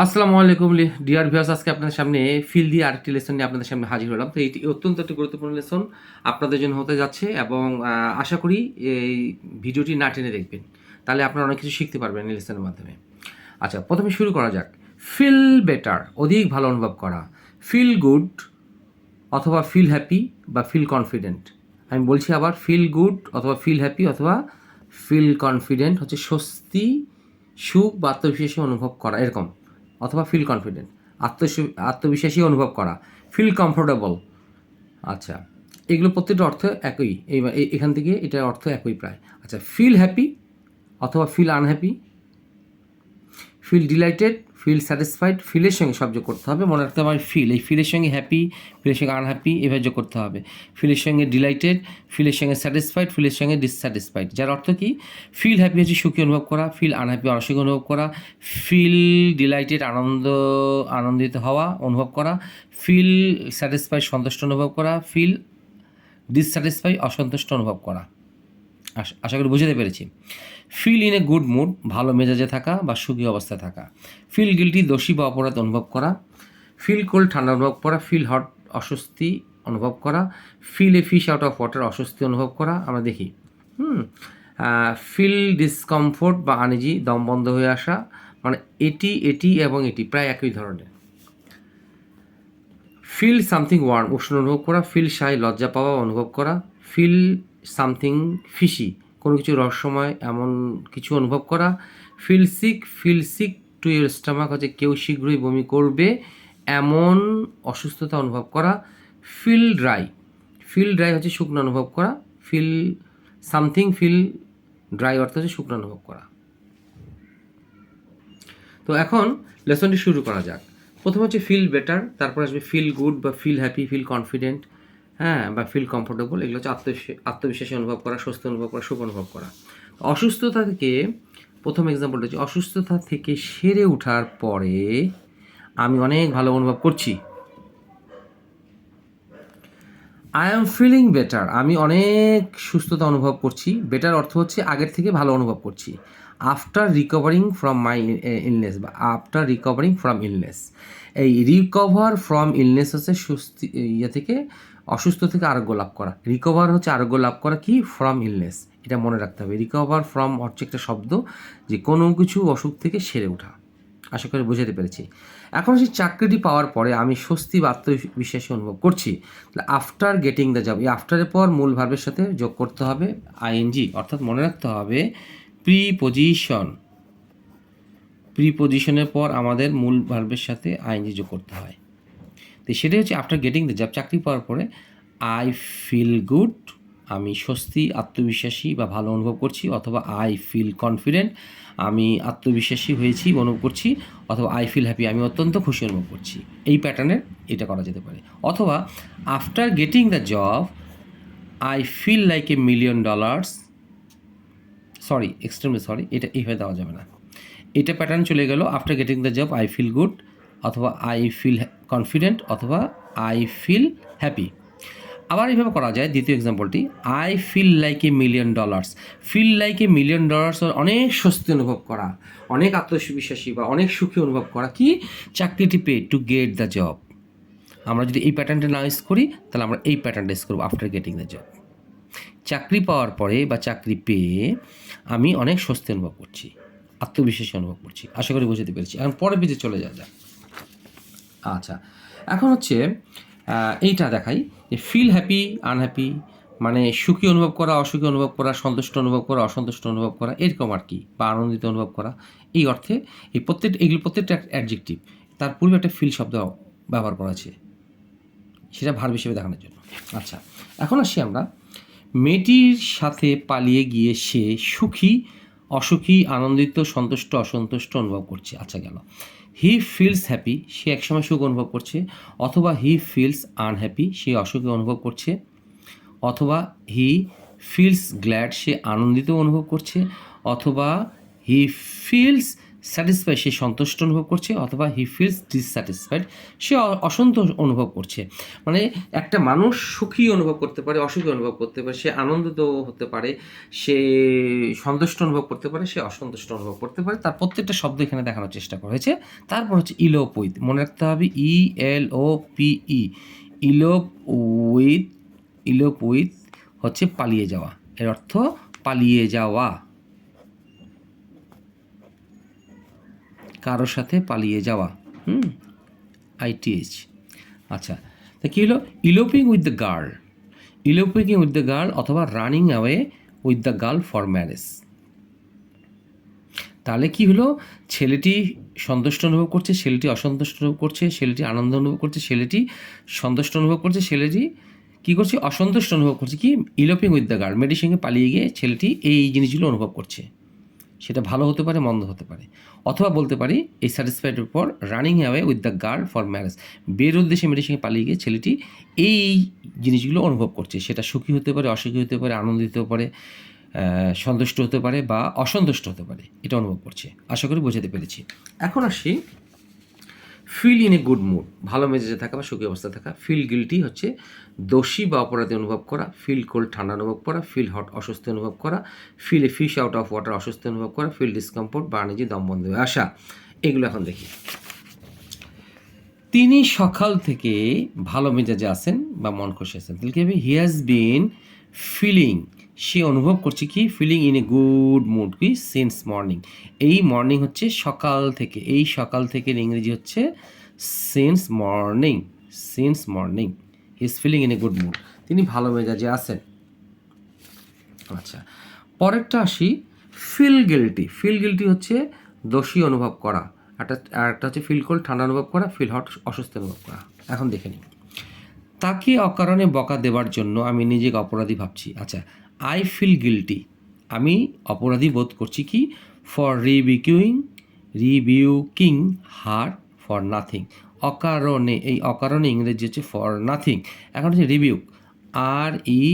আসসালামু আলাইকুম dear viewers, আজকে আপনাদের সামনে ফিল দিয়ে আরেকটি লেসন নিয়ে আপনাদের সামনে হাজির হলাম। তো এটি অত্যন্ত একটি গুরুত্বপূর্ণ লেসন আপনাদের জন্য হতে যাচ্ছে এবং আশা করি এই ভিডিওটি না টেনে দেখবেন। তাহলে আপনারা অনেক কিছু শিখতে পারবেন এই লেসনের মাধ্যমে। আচ্ছা প্রথমে শুরু করা যাক। ফিল বেটার অধিক ভালো অনুভব করা। ফিল গুড অথবা ফিল হ্যাপি বা ফিল কনফিডেন্ট আমি বলছি আবার ফিল গুড অথবা ফিল হ্যাপি অথবা ফিল কনফিডেন্ট হচ্ছে স্বস্তি, সুখ বা আত্মবিশ্বাসী অনুভব করা, এরকম। অথবা ফিল কনফিডেন্ট আত্ম আত্মবিশ্বাসী অনুভব করা ফিল কমফোর্টেবল আচ্ছা এগুলো প্রত্যেকটা অর্থ একই। এই এখান থেকে এটার অর্থ একই প্রায়। আচ্ছা ফিল হ্যাপি অথবা feel unhappy feel delighted feel satisfied ফিলের সঙ্গে সব যোগ করতে হবে। মনে রাখতে হবে ফিল এই ফিলের সঙ্গে হ্যাপি ফিলের সঙ্গে আনহ্যাপি এভাবে যোগ করতে হবে। ফিলের সঙ্গে ডিলাইটেড ফিলের সঙ্গে স্যাটিসফাইড ফিলের সঙ্গে ডিসস্যাটিসফাইড যার অর্থ কি? ফিল হ্যাপি হচ্ছে সুখী অনুভব করা ফিল আনহ্যাপি অনসুখী অনুভব করা ফিল ডিলাইটেড আনন্দ, আনন্দিত হওয়া, অনুভব করা ফিল স্যাটিসফাইড সন্তুষ্ট অনুভব করা ফিল ডিসস্যাটিসফাই অসন্তুষ্ট অনুভব করা। আশ- করি বুঝতে পেরেছি। Feel in a good mood ভালো মেজাজে থাকা বা সুখী অবস্থায় থাকা। ফিল গিলটি দোষী বা অপরাধ অনুভব করা। ফিল কোল্ড ঠান্ডা অনুভব করা। ফিল হট অস্বস্তি অনুভব করা। Feel a fish out of water অস্বস্তি অনুভব করা। আমরা দেখি। হুম ফিল ডিসকমফোর্ট বা আনিজি দম বন্ধ হয়ে আসা। মানে এটি এটি এবং এটি, প্রায় একই ধরনের। ফিল সামথিং ওয়ার্ম উষ্ণ অনুভব করা। ফিল শাই লজ্জা পাওয়া অনুভব করা। ফিল সামথিং ফিশি কোনো কিছু রহস্যময়, এমন কিছু অনুভব করা। Feel sick feel sick to your stomach হচ্ছে কেউ শীঘ্রই বমি করবে, এমন অসুস্থতা অনুভব করা। ফিল ড্রাই ফিল ড্রাই হচ্ছে শুকনো অনুভব করা। ফিল সামথিং ফিল ড্রাই অর্থ হচ্ছে শুকনো অনুভব করা। তো এখন লেসনটি শুরু করা যাক। প্রথম হচ্ছে ফিল বেটার তারপর আসবে ফিল গুড বা ফিল হ্যাপি ফিল কনফিডেন্ট হ্যাঁ বা ফিল কমফোর্টেবল এগুলো হচ্ছে আত্মবিশ্বাস অনুভব করা সুস্থ অনুভব করা সুখ অনুভব করা। অসুস্থতা থেকে, প্রথম এক্সাম্পলটা হচ্ছে, অসুস্থতা থেকে সেরে ওঠার পরে আমি অনেক ভালো অনুভব করছি। আই এম ফিলিং বেটার আমি অনেক সুস্থতা অনুভব করছি। বেটার অর্থ হচ্ছে আগের থেকে ভালো অনুভব করছি। After recovering from my illness বা আফটার রিকভারিং ফ্রম ইলনেস এই রিকভার ফ্রম ইলনেস হচ্ছে সুস্থ ইয়ে থেকে অসুস্থ থেকে আরোগ্য লাভ করা। রিকভার হচ্ছে আরোগ্য লাভ করা কি? ফ্রম ইলনেস এটা মনে রাখতে হবে। রিকভার ফ্রম হচ্ছে একটা শব্দ যে কোনো কিছু অসুখ থেকে সেরে ওঠা। আশা করি বুঝাতে পেরেছি। এখন সেই চাকরিটি পাওয়ার পরে আমি স্বস্তি বা আত্মবিশ্বাসী অনুভব করছি। তাহলে আফটার গেটিং দ্য জব এই আফটারের পর মূল ভার্বের সাথে যোগ করতে হবে আইএনজি অর্থাৎ মনে রাখতে হবে প্রি পজিশন প্রি পজিশনের পর আমাদের মূল ভার্বের সাথে আইএনজি যোগ করতে হয়। তো সেটাই হচ্ছে আফটার গেটিং দ্য জব চাকরি পাওয়ার পরে আই ফিল গুড আমি স্বস্তি, আত্মবিশ্বাসী বা ভালো অনুভব করছি অথবা আই ফিল কনফিডেন্ট আমি আত্মবিশ্বাসী হয়েছি, অনুভব করছি অথবা আই ফিল হ্যাপি আমি অত্যন্ত খুশি অনুভব করছি। এই প্যাটার্নের এটা করা যেতে পারে। অথবা after getting the job I feel like a million dollars sorry extremely sorry এটা এইভাবে দেওয়া যাবে না। এটা প্যাটার্ন চলে গেল after getting the job I feel good অথবা আই ফিল কনফিডেন্ট অথবা আই ফিল হ্যাপি আবার এইভাবে করা যায় দ্বিতীয় এক্সাম্পলটি I feel like a million dollars feel like a million dollars অনেক স্বস্তি অনুভব করা, অনেক আত্মবিশ্বাসী বা অনেক সুখী অনুভব করা। কি? চাকরিটি pay to get the job আমরা যদি এই প্যাটার্নটা না ইউজ করি, তাহলে আমরা এই প্যাটার্নটা ইউজ করব আফটার গেটিং দ্য জব চাকরি পাওয়ার পরে বা চাকরি পেয়ে আমি অনেক স্বস্তি অনুভব করছি, আত্মবিশ্বাসী অনুভব করছি। আশা করি বুঝতে পেরেছি। এখন পরের পেজে চলে যাওয়া যাক। আচ্ছা। এখন হচ্ছে এইটা দেখাই। যে ফিল হ্যাপি আনহ্যাপি মানে সুখী অনুভব করা, অসুখী অনুভব করা, সন্তুষ্ট অনুভব করা, অসন্তুষ্ট অনুভব করা, এরকম আর কি, বা আনন্দিত অনুভব করা, এই অর্থে এই প্রত্যেক, এগুলো প্রত্যেকটা অ্যাডজেক্টিভ তার পূর্বে একটা ফিল শব্দ ব্যবহার করা আছে সেটা ভার হিসেবে দেখানোর জন্য। আচ্ছা এখন আসি আমরা। মেয়েটির সাথে পালিয়ে গিয়ে সে সুখী, অসুখী, আনন্দিত, সন্তুষ্ট, অসন্তুষ্ট অনুভব করছে। আচ্ছা গেল। হি ফিলস হ্যাপি সে একসময় সুখ অনুভব করছে, অথবা হি ফিলস আনহ্যাপি সে অসুখে অনুভব করছে, অথবা হি ফিলস গ্ল্যাড সে আনন্দিত অনুভব করছে, অথবা হি ফিলস স্যাটিসফাই সে সন্তুষ্ট অনুভব করছে অথবা হি ফিলস ডিসস্যাটিসফাইড সে অসন্তোষ অনুভব করছে। মানে একটা মানুষ সুখী অনুভব করতে পারে, অসুখী অনুভব করতে পারে, সে আনন্দিত হতে পারে, সে সন্তুষ্ট অনুভব করতে পারে, সে অসন্তুষ্ট অনুভব করতে পারে। তার প্রত্যেকটা শব্দ এখানে দেখানোর চেষ্টা করা হয়েছে। তারপর হচ্ছে ইলোপ উইথ মনে রাখতে হবে E L O P E elope with elope with হচ্ছে পালিয়ে যাওয়া। এর অর্থ পালিয়ে যাওয়া। কারোর সাথে পালিয়ে যাওয়া। হুম? আইটিএইচ আচ্ছা তা কী হলো? Eloping with the girl. Eloping with the girl অথবা running away with the girl for marriage. তাহলে কি হলো? ছেলেটি সন্তুষ্ট অনুভব করছে, ছেলেটি অসন্তুষ্ট অনুভব করছে, ছেলেটি আনন্দ অনুভব করছে, ছেলেটি সন্তুষ্ট অনুভব করছে, ছেলেটি কী করছে? অসন্তুষ্ট অনুভব করছে। কি? Eloping with the girl. মেয়েটির সঙ্গে পালিয়ে গিয়ে ছেলেটি এই জিনিসগুলো অনুভব করছে। সেটা ভালো হতে পারে, মন্দ হতে পারে। অথবা বলতে পারি, এই স্যাটিসফাইডের পর running away with the girl for marriage বের উদ্দেশ্যে মেয়েটির সঙ্গে পালিয়ে গিয়ে ছেলেটি এই জিনিসগুলো অনুভব করছে। সেটা সুখী হতে পারে, অসুখী হতে পারে, আনন্দিত হতে পারে সন্তুষ্ট হতে পারে বা অসন্তুষ্ট হতে পারে। এটা অনুভব করছে। আশা করি বোঝাতে পেরেছি। এখন আসি feel in a good mood ভালো মেজাজে থাকা বা সুখী অবস্থায় থাকা ফিল গিলটি হচ্ছে দোষী বা অপরাধী অনুভব করা ফিল কোল্ড ঠান্ডা অনুভব করা ফিল হট অস্বস্তি অনুভব করা feel a fish out of water অস্বস্তি অনুভব করা ফিল ডিসকমফোর্ট বা নিজে দম বন্ধ হয়ে আসা। এগুলো এখন দেখি। তিনি সকাল থেকে ভালো মেজাজে আছেন বা মন খুশি আছেন। তাহলে কি হবে? হি হ্যাজ বিন ফিলিং সে অনুভব করছে কি feeling in a good mood কি সিন্স মর্নিং এই মর্নিং হচ্ছে সকাল থেকে, এই সকাল থেকে ইংরেজি হচ্ছে since morning since morning is feeling in a good mood তিনি ভালো মেজাজে আছেন। আচ্ছা পরেরটা আসি ফিল গিলটি ফিল গিলটি হচ্ছে দোষী অনুভব করা। একটা আর একটা হচ্ছে ফিল কোল্ড ঠান্ডা অনুভব করা ফিল হট অসুস্থ অনুভব করা। এখন দেখে নিই। তাকে অকারণে বকা দেওয়ার জন্য আমি নিজেকে অপরাধী ভাবছি। আচ্ছা আই ফিল গিলটি আমি অপরাধী বোধ করছি কি? For rebuking rebuking her for nothing অকারণে, এই অকারণে ইংরেজি হচ্ছে ফর নাথিং এখন হচ্ছে রিবিউক আর E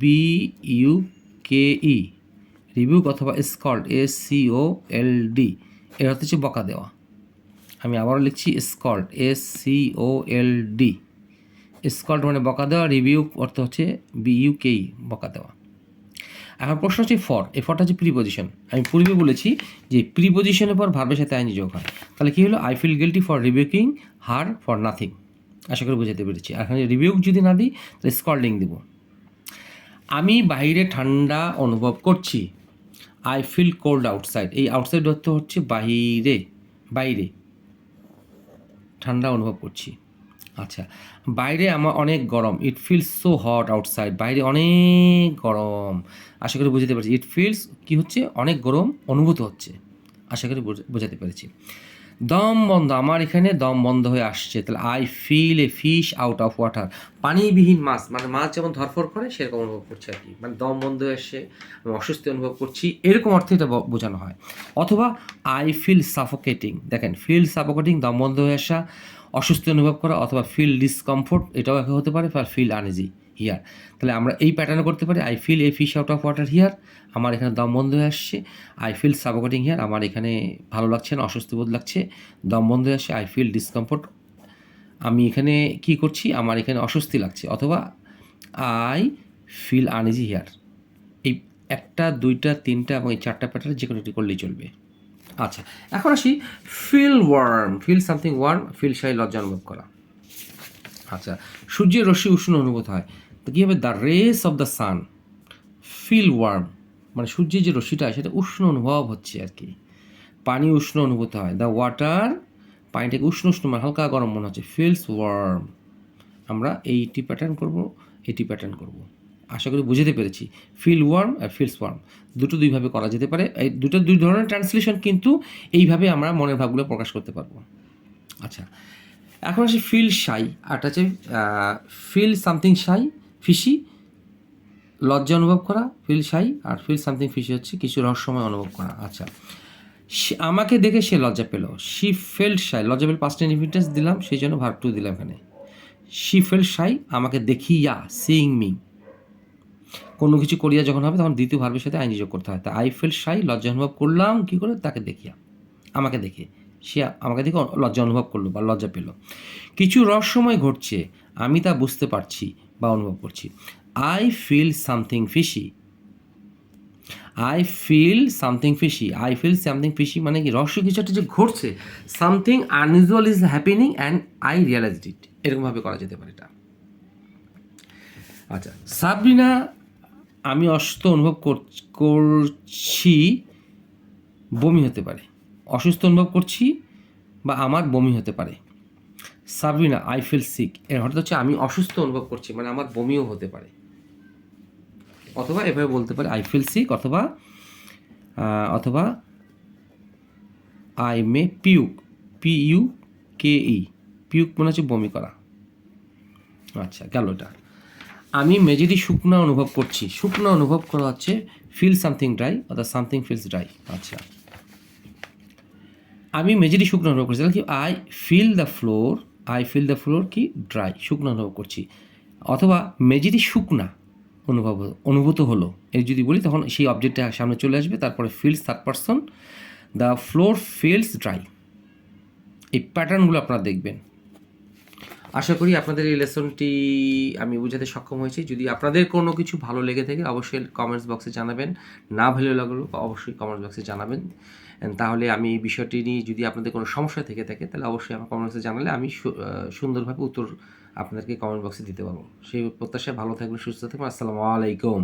B U K E rebuke অথবা scold S C O L D এর হচ্ছে বকা দেওয়া। আমি আবারও লিখছি scold S C O L D scold মানে বকা দেওয়া রিভিউ অর্থ হচ্ছে বিইউকেই বকা দেওয়া। এখন প্রশ্ন হচ্ছে ফর এই ফরটা হচ্ছে প্রিপোজিশন আমি পূর্বে বলেছি যে প্রিপোজিশনের পর ভার্বের সাথে আইনি যোগ হয়। তাহলে কী হলো? I feel guilty for rebuking her for nothing আশা করি বুঝাতে পেরেছি। আর এখানে রিভিউক যদি না দিই, তাহলে স্কল্ডিং দিব। আমি বাইরে ঠান্ডা অনুভব করছি। আই ফিল কোল্ড আউটসাইড এই আউটসাইড অর্থ হচ্ছে বাইরে বাইরে। ঠান্ডা অনুভব করছি। আচ্ছা বাইরে আমার অনেক গরম it feels so hot outside বাইরে অনেক গরম। আশা করি বুঝতে পারছি ইট ফিলস কি হচ্ছে? অনেক গরম অনুভূত হচ্ছে। আশা করি বোঝ- বোঝাতে পেরেছি। দম বন্ধ, আমার এখানে দম বন্ধ হয়ে আসছে, তাহলে I feel a fish out of water পানিবিহীন মাছ মানে মাছ যেমন ধরফর করে, সেরকম অনুভব করছে আর কি। মানে দম বন্ধ হয়ে এসছে আমি অস্বস্তি অনুভব করছি, এরকম অর্থে এটা বোঝানো হয়। অথবা আই ফিল সাফোকেটিং দেখেন ফিল সাফোকেটিং দম বন্ধ হয়ে আসা অস্বস্তি অনুভব করা অথবা ফিল ডিসকমফোর্ট এটাও একে হতে পারে বা ফিল আনইজি হিয়ার তাহলে আমরা এই প্যাটার্নে করতে পারি I feel a fish out of water here আমার এখানে দম বন্ধ হয়ে আসছে আই ফিল সাফোকেটিং হিয়ার আমার এখানে ভালো লাগছে না, অস্বস্তি বোধ লাগছে, দম বন্ধ হয়ে আসছে আই ফিল ডিসকমফোর্ট আমি এখানে কি করছি, আমার এখানে অস্বস্তি লাগছে, অথবা আই ফিল আনইজি হিয়ার এই একটা, দুইটা, তিনটা এবং এই চারটা প্যাটার্ন যে কোনো একটি করলেই চলবে। আচ্ছা এখন আসি feel warm, feel something warm, feel shy লজ্জা অনুভব করা। আচ্ছা সূর্যের রশ্মি উষ্ণ অনুভূত হয়। তো কী হবে the rays of the sun, feel warm মানে সূর্যের যে রশ্মিটা, সেটা উষ্ণ অনুভব হচ্ছে আর কি। পানি উষ্ণ অনুভূত হয়। দ্য ওয়াটার, পানিটাকে উষ্ণ উষ্ণ মানে হালকা গরম মনে হচ্ছে। ফিলস ওয়ার্ম, আমরা এইটি প্যাটার্ন করব, এটি প্যাটার্ন করব। আশা করি বুঝতে পেরেছি। ফিল ওয়ার্ম আর ফিলস ওয়ার্ম দুটো দুইভাবে করা যেতে পারে। এই দুটো দুই ধরনের ট্রান্সলেশন কিন্তু এইভাবে আমরা মনের ভাবগুলো প্রকাশ করতে পারব। আচ্ছা এখন আসি ফিল শাই আরটা হচ্ছে ফিল সামথিং শাই ফিশি লজ্জা অনুভব করা ফিল শাই আর ফিল সামথিং ফিশি হচ্ছে কিছু রহস্যময় অনুভব করা। আচ্ছা আমাকে দেখে সে লজ্জা পেল। শি ফেল শাই লজ্জা পেল পাঁচটা ইনভিটেন্স দিলাম, সেই জন্য ভার্ব টু দিলাম এখানে। শি ফেল শাই আমাকে দেখিয়া সিইং মি কোনো কিছু করিয়া যখন হবে, তখন দ্বিতীয় ভার্বের সাথে আইনি যোগ করতে হয়। তা আই ফেল সাই লজ্জা অনুভব করলাম, কি করে? তাকে দেখিয়া, আমাকে দেখে সে আমাকে দেখে লজ্জা অনুভব করল বা লজ্জা পেল। কিছু রহস্যময় ঘটছে, আমি তা বুঝতে পারছি বা অনুভব করছি। I feel something fishy I feel something fishy I feel something fishy মানে কি? রহস্য কিছু একটা যে ঘটছে something unusual is happening and I realize it এরকমভাবে করা যেতে পারে এটা। আচ্ছা সাবরিনা আমি অসুস্থ অনুভব কর- করছি, বমি হতে পারে। অসুস্থ অনুভব করছি বা আমার বমি হতে পারে। সাবিনা আই ফিল সিক এর অর্থ হচ্ছে আমি অসুস্থ অনুভব করছি মানে আমার বমিও হতে পারে। অথবা এভাবে বলতে পারে আই ফিল সিক অথবা অথবা I may puke P U K E puke মনে হচ্ছে বমি করা। আচ্ছা গেল এটা। আমি মেজেরি শুকনা অনুভব করছি। শুকনো অনুভব করা হচ্ছে ফিল সামথিং ড্রাই অর্থাৎ সামথিং ফিলস ড্রাই আচ্ছা। আমি মেজেরি শুকনো অনুভব করছি। কি I feel the floor I feel the floor কি ড্রাই শুকনো অনুভব করছি। অথবা মেজেরি শুকনা অনুভব, অনুভূত হলো। এই যদি বলি, তখন সেই অবজেক্টটা সামনে চলে আসবে, তারপরে feels third person the floor feels dry এই প্যাটার্নগুলো আপনারা দেখবেন। আশা করি আপনাদের এই লেসনটি আমি বোঝাতে সক্ষম হয়েছি। যদি আপনাদের কোনো কিছু ভালো লেগে থাকে, অবশ্যই কমেন্টস বক্সে জানাবেন। না ভালো লাগল, অবশ্যই কমেন্টস বক্সে জানাবেন। তাহলে আমি এই বিষয়টি নিয়ে যদি আপনাদের কোনো সমস্যা থেকে থাকে, তাহলে অবশ্যই আমার কমেন্ট বক্সে জানালে আমি সুন্দরভাবে উত্তর আপনাদেরকে কমেন্ট বক্সে দিতে পারব। সেই প্রত্যাশায় ভালো থাকবেন, সুস্থ থাকবেন। আসসালামু আলাইকুম।